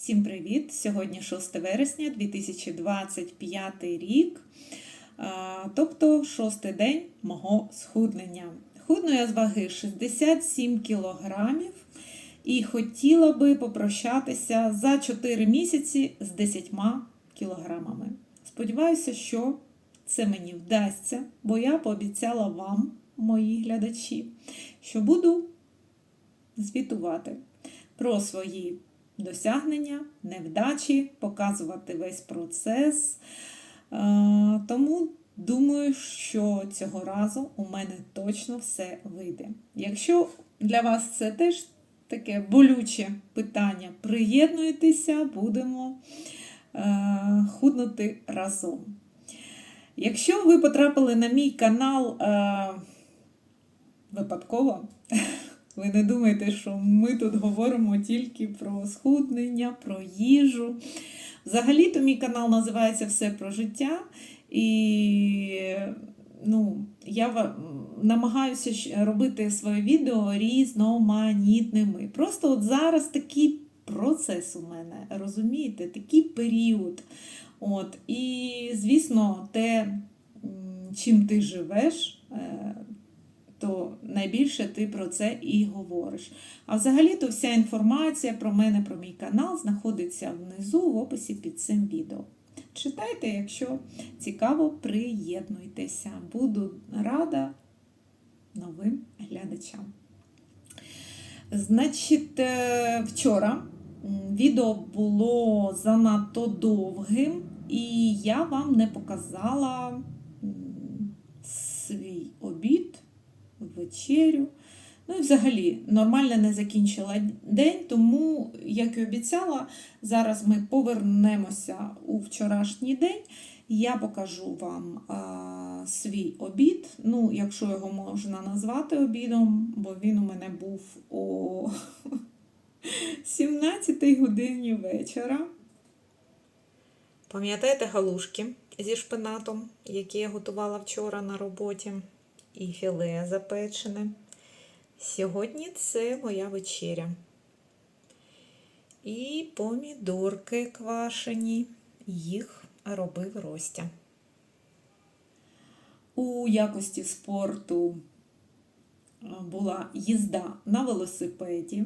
Всім привіт! Сьогодні 6 вересня 2025 рік, тобто шостий день мого схуднення. Худну я з ваги 67 кілограмів і хотіла би попрощатися за 4 місяці з 10 кілограмами. Сподіваюся, що це мені вдасться, бо я пообіцяла вам, мої глядачі, що буду звітувати про свої досягнення, невдачі, показувати весь процес. Е, Тому думаю, що цього разу у мене точно все вийде. Якщо для вас це теж таке болюче питання, приєднуйтеся, будемо е, худнути разом. Якщо ви потрапили на мій канал е, випадково, ви не думайте, що ми тут говоримо тільки про схуднення, про їжу. Взагалі-то мій канал називається Все про життя. І ну, я намагаюся робити своє відео різноманітними. Просто от зараз такий процес у мене, розумієте, такий період. От, і, звісно, те, чим ти живеш, е, то найбільше ти про це і говориш. А взагалі-то вся інформація про мене, про мій канал знаходиться внизу в описі під цим відео. Читайте, якщо цікаво, приєднуйтеся. Буду рада новим глядачам. Значить, е, вчора відео було занадто довгим, і я вам не показала свій обід, вечерю. Ну і взагалі нормально не закінчила день, тому, як і обіцяла, зараз ми повернемося у вчорашній день. Я покажу вам а, свій обід. Ну, якщо його можна назвати обідом, бо він у мене був о 17 годині вечора. Пам'ятаєте галушки зі шпинатом, які я готувала вчора на роботі, і філе запечене. Сьогодні це моя вечеря. І помідорки квашені, їх робив Ростя. У якості спорту була їзда на велосипеді.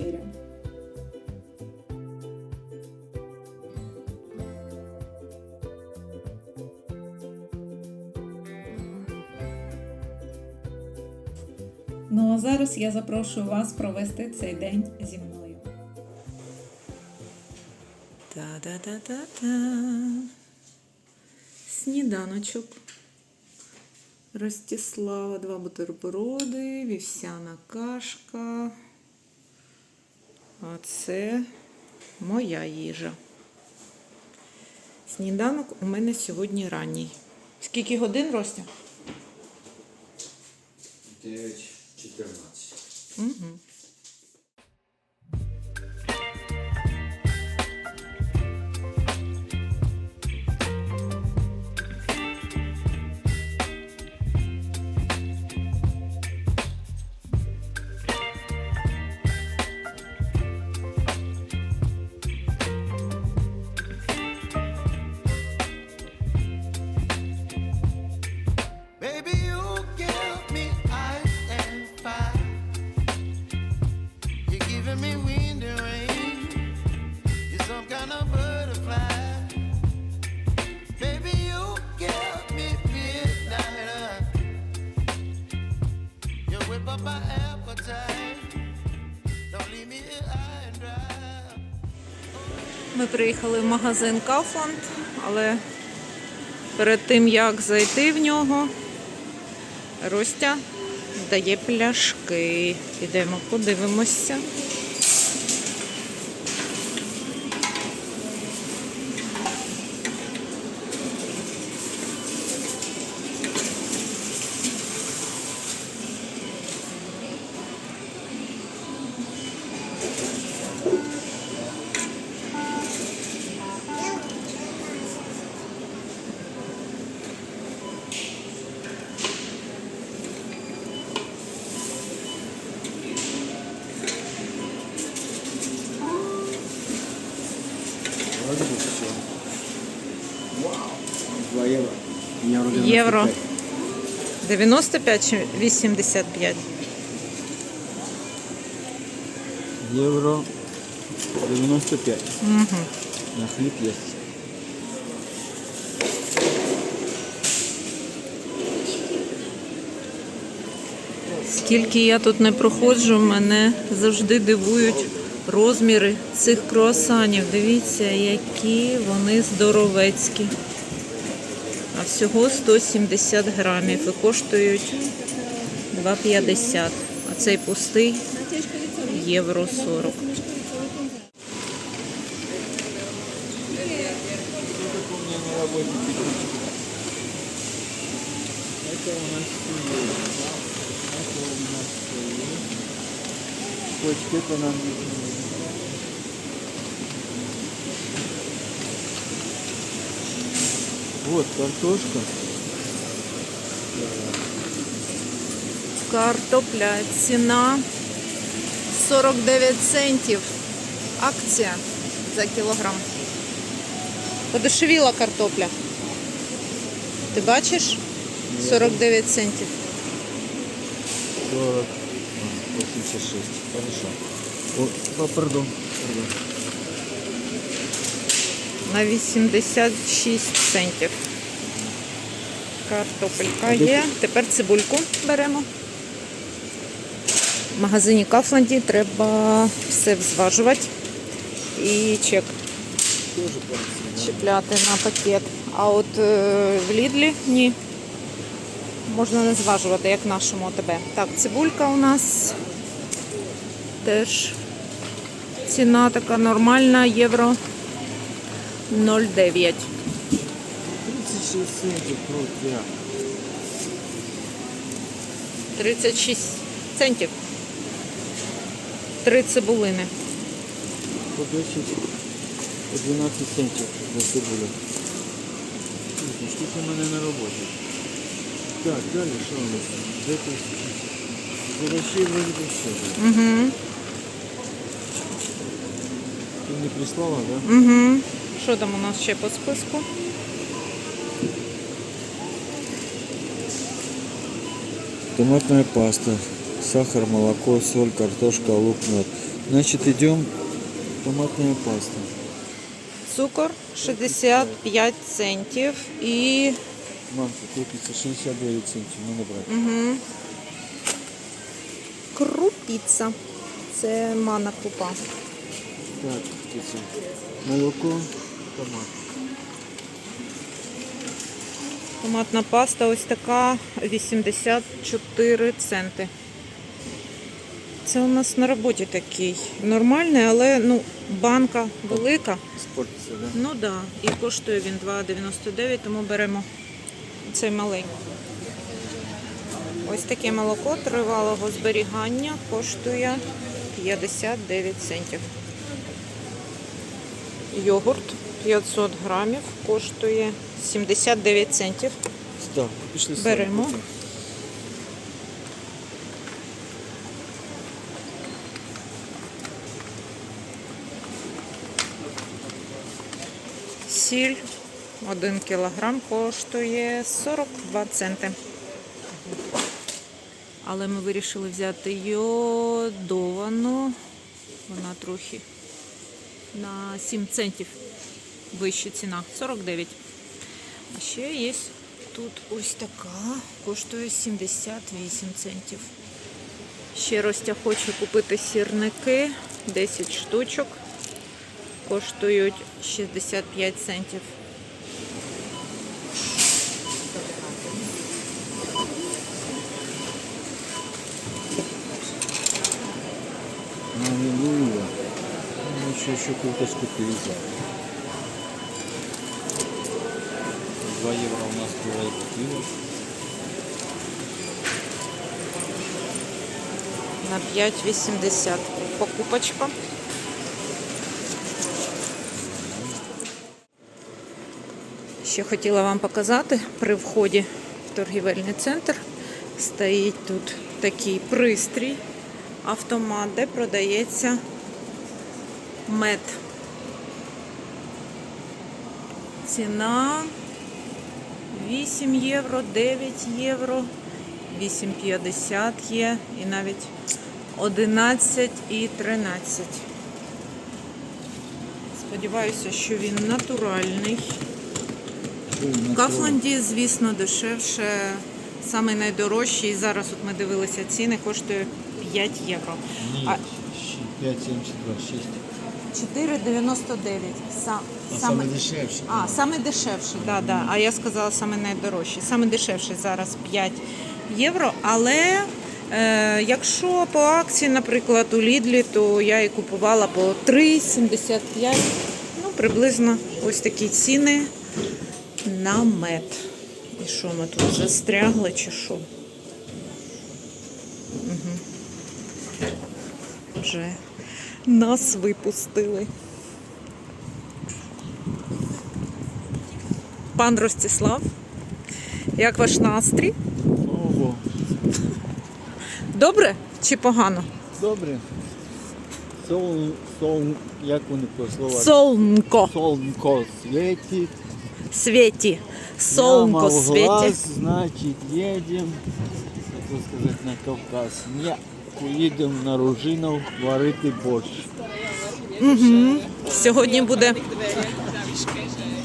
Вечеря. Ну а зараз я запрошую вас провести цей день зі мною. Та-да-да-да-да. Сніданочок. Ростислава, два бутерброди, вівсяна кашка. А це моя їжа. Сніданок у мене сьогодні ранній. Скільки годин, Ростя? 9.14. Угу. Приїхали в магазин Кафланд, але перед тим як зайти в нього, Ростя дає пляшки. Ідемо, подивимося. Євро. 95 чи 85? Евро 95. Угу. На хлеб есть. Скільки я тут не проходжу, мене завжди дивують розміри цих круасанів. Дивіться, які вони здоровецькі А всього 170 грамів і коштують 2,50. А цей пустий євро 40. Это у нас стоит. Это у нас стоит. Почки это нам не Вот картошка. Картопля. Ціна 49 центів. Акція за кілограм. Подешевіла картопля. Ти бачиш? 49 центів. 40. 86. Хорошо. О, пардон. пардон. На 86 центів. Картопелька є. Тепер цибульку беремо. В магазині Кафланді треба все взважувати і чек чіпляти на пакет. А от е, в Лідлі ні. Можна не зважувати, як нашому ОТБ. Так, цибулька у нас теж ціна така нормальна, євро 0,9. 36 центов крутя. 36 центів. Три цибулини. По 10, по 12 центів за цибулю. Скільки в мене на роботі? Так, далі що у нас? Де тут? Овощей вроде би все. Угу. Ти не прислала, да? Угу. Що там у нас ще по списку? Томатная паста, сахар, молоко, соль, картошка, лук, мед. Значит, идем томатная паста. Цукор 65 центів і Манка купится 69 центів, надо брать. угу. крупіца. Це мана крупа. Так, птиця. Молоко, томат. Томатна паста ось така 84 центи. Це у нас на роботі такий нормальний, але ну, банка велика. Спортиться, да? Ну так, да. і коштує він 2,99, тому беремо цей маленький. Ось таке молоко тривалого зберігання коштує 59 центів. Йогурт 500 грамів коштує 79 центів. Так, пішли самі Беремо. Сіль 1 кілограм коштує 42 центи. Але ми вирішили взяти йодовану. Вона трохи на 7 центів вища ціна 49. А ще є тут ось така, коштує 78 центів. Ще Ростя хоче купити сірники, 10 штучок. Коштують 65 центів. Аллилуйя. Ну, еще, еще курточку перезал. 2 евро у нас бывает пиво. На 5,80 покупочка. Ще хотіла вам показати при вході в торгівельний центр. Стоїть тут такий пристрій, автомат, де продається мед. Ціна 8 євро, 9 євро, 8,50 є і навіть 11 і 13. Сподіваюся, що він натуральний. В Кафланді, звісно, дешевше. Саме найдорожчий. Зараз от ми дивилися ціни, коштує 5 євро. А- 5,72, 6. 4,99. Сам, А саме дешевше. А, саме дешевший, да, да. А я сказала саме найдорожчий. Саме дешевший зараз 5 євро. Але е, якщо по акції, наприклад, у Лідлі, то я і купувала по 3,75. Ну, приблизно ось такі ціни на мед. І що ми тут застрягли чи що? Угу. Вже нас випустили. Пан Ростислав, як ваш настрій? Ого, Добре чи погано? добре. Сол, сол, як вони по слова? Солнко Солнко світить. світі. Солнко світі. значить, їдемо, так сказати, на Кавказ. Ні, поїдемо на Ружинов варити борщ. Сьогодні буде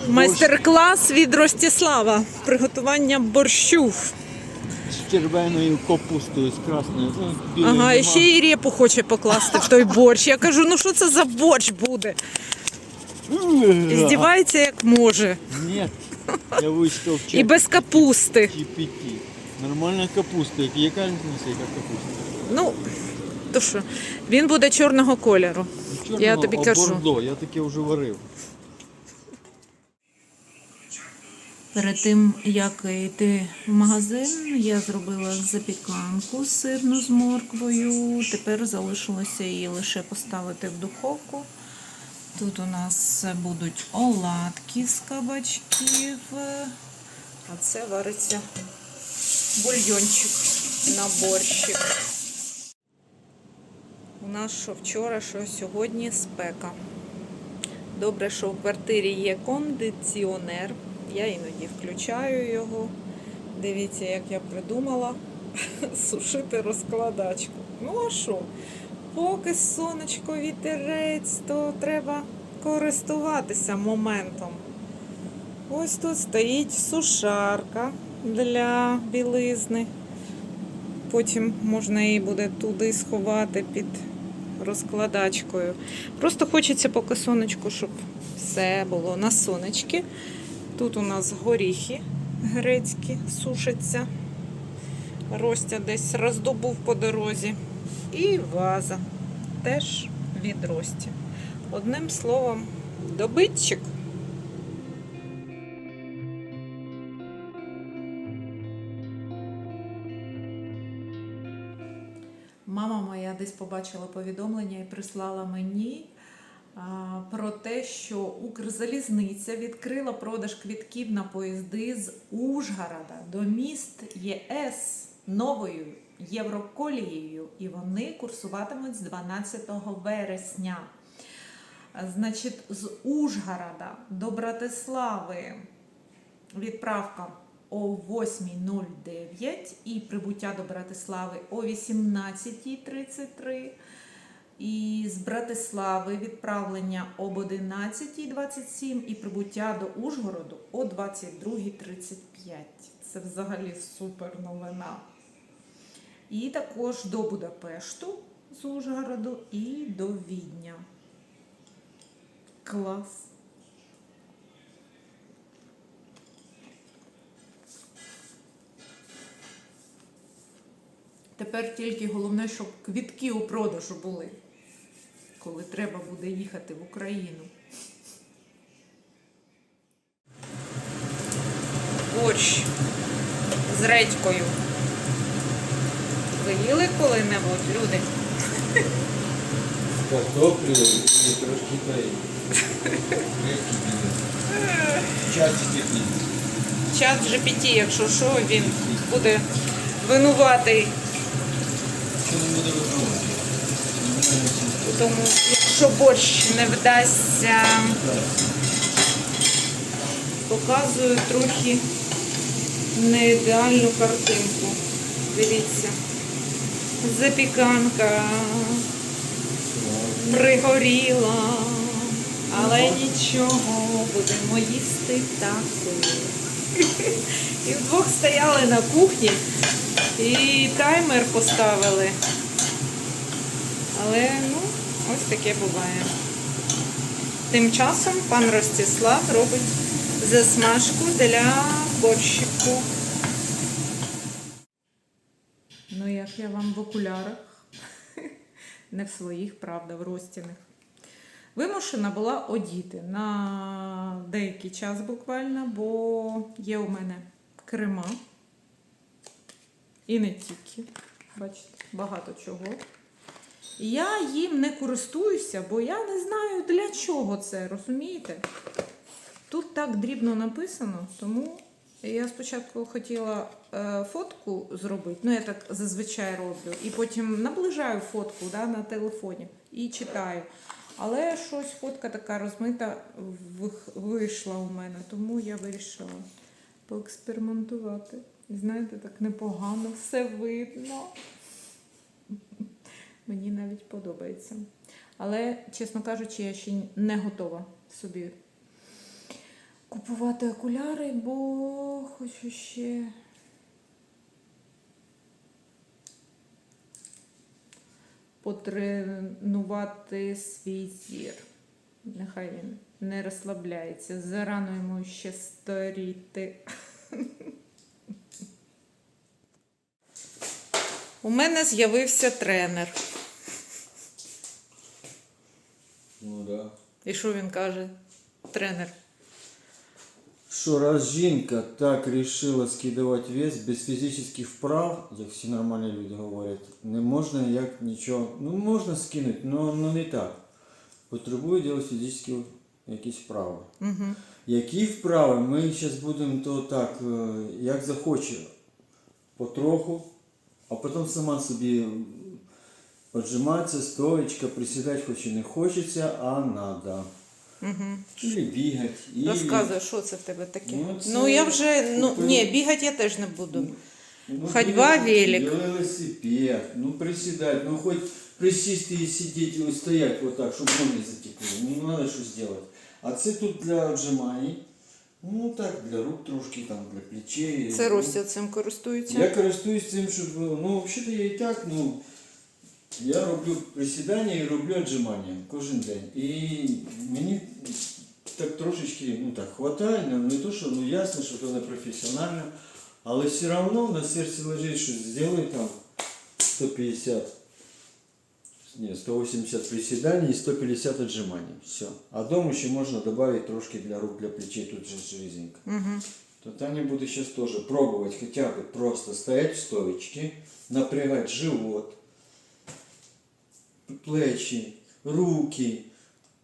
майстер-клас від Ростислава. Приготування борщу. З червоною капустою, з красною. Ну, білої Ага, і нема. ще і репу хоче покласти в той борщ. Я кажу, ну що це за борщ буде? Здівається як може. Ні, я вийшов І без капусти. GPT. Нормальна капуста. Яка різниця, яка капуста? Ну, то що, він буде чорного кольору. Ну, Я тобі кажу. Бордо, я таке вже варив. Перед тим, як йти в магазин, я зробила запіканку сирну з морквою. Тепер залишилося її лише поставити в духовку. Тут у нас будуть оладки з кабачків, а це вариться бульйончик на борщик. У нас що вчора, що сьогодні спека. Добре, що в квартирі є кондиціонер. Я іноді включаю його. Дивіться, як я придумала сушити розкладачку. Ну а що? Поки сонечко вітерець, то треба користуватися моментом. Ось тут стоїть сушарка для білизни. Потім можна її буде туди сховати під розкладачкою. Просто хочеться поки сонечку, щоб все було на сонечки. Тут у нас горіхи грецькі сушаться. Ростя десь роздобув по дорозі. І ваза теж від Рості. Одним словом, добитчик. Десь побачила повідомлення і прислала мені про те, що Укрзалізниця відкрила продаж квітків на поїзди з Ужгорода до міст ЄС новою Євроколією, і вони курсуватимуть з 12 вересня. Значить, з Ужгорода до Братислави. Відправка о 8.09 і прибуття до Братислави о 18.33. І з Братислави відправлення об 11.27 і прибуття до Ужгороду о 22.35. Це взагалі супер новина. І також до Будапешту з Ужгороду і до Відня. Клас. Тепер тільки головне, щоб квітки у продажу були, коли треба буде їхати в Україну. Борщ з редькою. Ви їли коли-небудь, люди? Картоплю і трошки білі. Час степні. Чат GPT, якщо що, він буде винуватий. Що не буде випробувати? Тому якщо борщ не вдасться, показую трохи не ідеальну картинку. Дивіться. Запіканка пригоріла, але нічого, будемо їсти таку. І вдвох стояли на кухні і таймер поставили. Але ну, ось таке буває. Тим часом пан Ростислав робить засмажку для борщику. Ну, як я вам в окулярах. Не в своїх, правда, в розтіних. Вимушена була одіти на деякий час буквально, бо є у мене крема. І не тільки. Бачите, багато чого. Я їм не користуюся, бо я не знаю для чого це, розумієте? Тут так дрібно написано, тому я спочатку хотіла е, фотку зробити, ну я так зазвичай роблю, і потім наближаю фотку да, на телефоні і читаю. Але щось фотка така розмита вийшла у мене, тому я вирішила поекспериментувати. Знаєте, так непогано все видно. Мені навіть подобається. Але, чесно кажучи, я ще не готова собі купувати окуляри, бо хочу ще. Потренувати свій зір. Нехай він не розслабляється. Зарано йому ще старіти. У мене з'явився тренер. Ну да. І що він каже? Тренер. Що раз жінка так рішила скидувати вес без фізичних вправ, як всі нормальні люди говорять, не можна як нічого. Ну можна скинути, але ну, не так. Потребує робити фізичні якісь вправи. Угу. Які вправи ми зараз будемо то так, е, як захоче, потроху, а потім сама собі отжиматися, стоечка, присідати хоч і не хочеться, а треба. Угу. Или бігати, і Розказуй, що це в тебе таке? Ну, Ну, це я вже, ну купив- ні, бігати я теж не буду. Ну, Ходьба, бігати, велик. Велосипед, ну присідати, ну хоч присісти і сидіти, і стояти вот так, щоб ноги затекли. Ну, треба щось зробити. А це тут для отжиманий. Ну так, для рук трошки, там, для плечей. Це Ну, Ростя цим користується. Я користуюсь цим, щоб, було. ну, взагалі я і так, ну, я роблю присідання і роблю віджимання кожен день. І мені так трошечки, ну так, хватає, ну, не то, що, ну, ясно, що це не професіонально, але все одно на серці лежить, що зроби там 150, ні, 180 присідань і 150 віджимань. Все. А дома ще можна додати трошки для рук, для плечей, тут же ж резинка Угу. то Таня будет сейчас тоже пробовать хотя бы просто стоять в стоечке, напрягать живот, плечи, руки,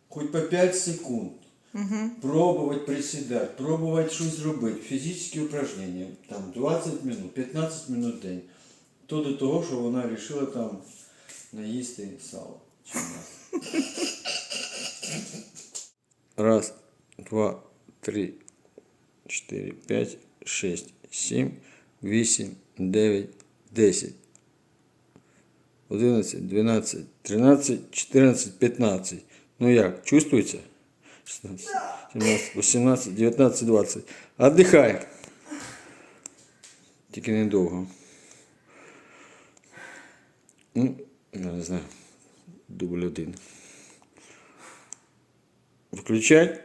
хоть по 5 секунд. Угу. Пробовать приседать, пробовать щось робити, фізичні упражнення, там 20 минут, 15 минут в день. То до того, що вона вирішила там наїсти сало. Раз, два, три, 4, 5, 6, 7, 8, 9, 10, 11, 12, 13, 14, 15. Ну як, чувствуете? 16, 17, 18, 19, 20. Отдыхаем. Тільки недовго. Ну, я не знаю. Дубль один. Включай.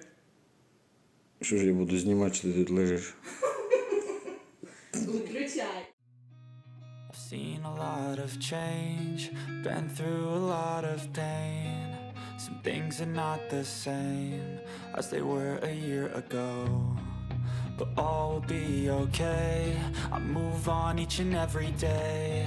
Що ж я буду знімати, що ти тут лежиш? Виключай. Seen a lot of change, been through a lot of pain. Some things are not the same as they were a year ago. But all will be okay. I move on each and every day.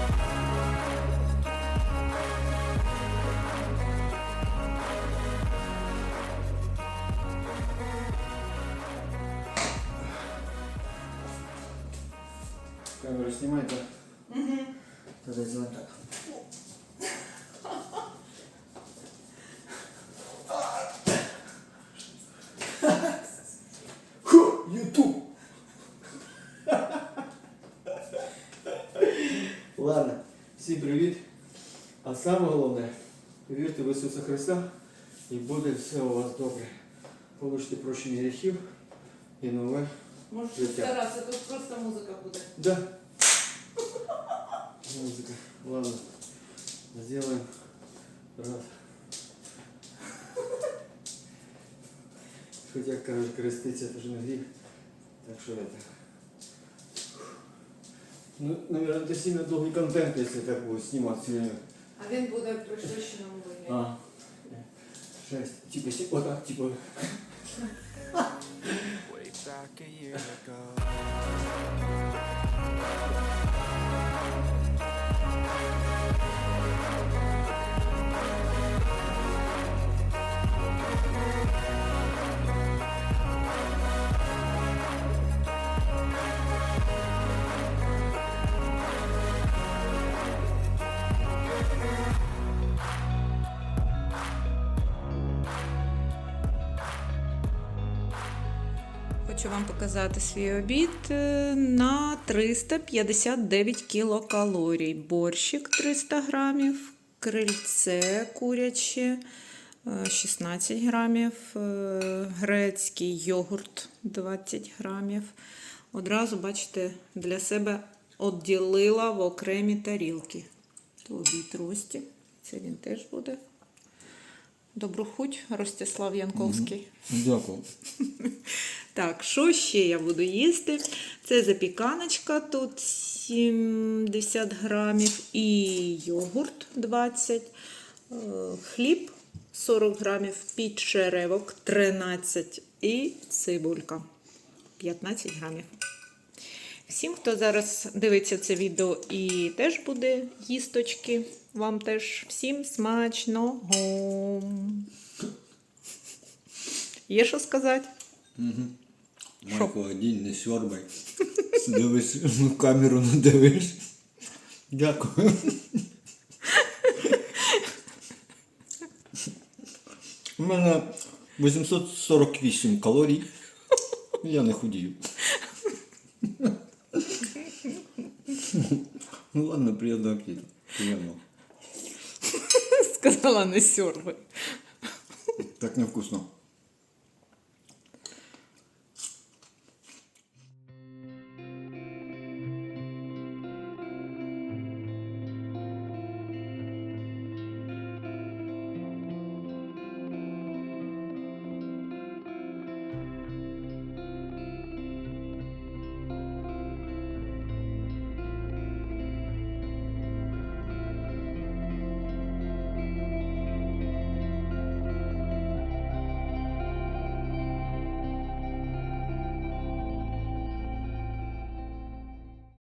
Камеру знімай, так? Угу. Тоді зелень так. Ютуб! Ладно, всім привіт. А саме головне, вірте в Ісуса Христа і буде все у вас добре. Получите прощення гріхів і нове. Можеш Життя. старатися, тут просто музика буде. Да. Музыка. Ладно. Сделаем. Раз. Хотя, короче, креститься это же грех. Так что это. Ну, наверное, это сильно долгий контент, если так будет снимать все время. А він буде при швидшеному вигляді. А. Шесть. Типа, си- вот так, типа. Way back a year ago. Хочу вам показати свій обід е, на 359 кілокалорій. Борщик 300 грамів, крильце куряче е, 16 грамів, е, грецький йогурт 20 грамів. Одразу, бачите, для себе відділила в окремі тарілки. То обід Рості. Це він теж буде. Доброхуть, Ростислав Янковський. Дякую. Так, що ще я буду їсти? Це запіканочка, тут 70 грамів і йогурт 20, е, хліб 40 грамів, підчеревок 13 і цибулька 15 грамів. Всім, хто зараз дивиться це відео і теж буде їсточки, вам теж всім смачного. Є що сказати? Май холодильник, не сьорбай. Дивись, в камеру не дивиш. Дякую. У мене 848 калорій. Я не худію. Ну ладно, приємного аппетита. Приємного. Сказала не сьорбай. Так невкусно.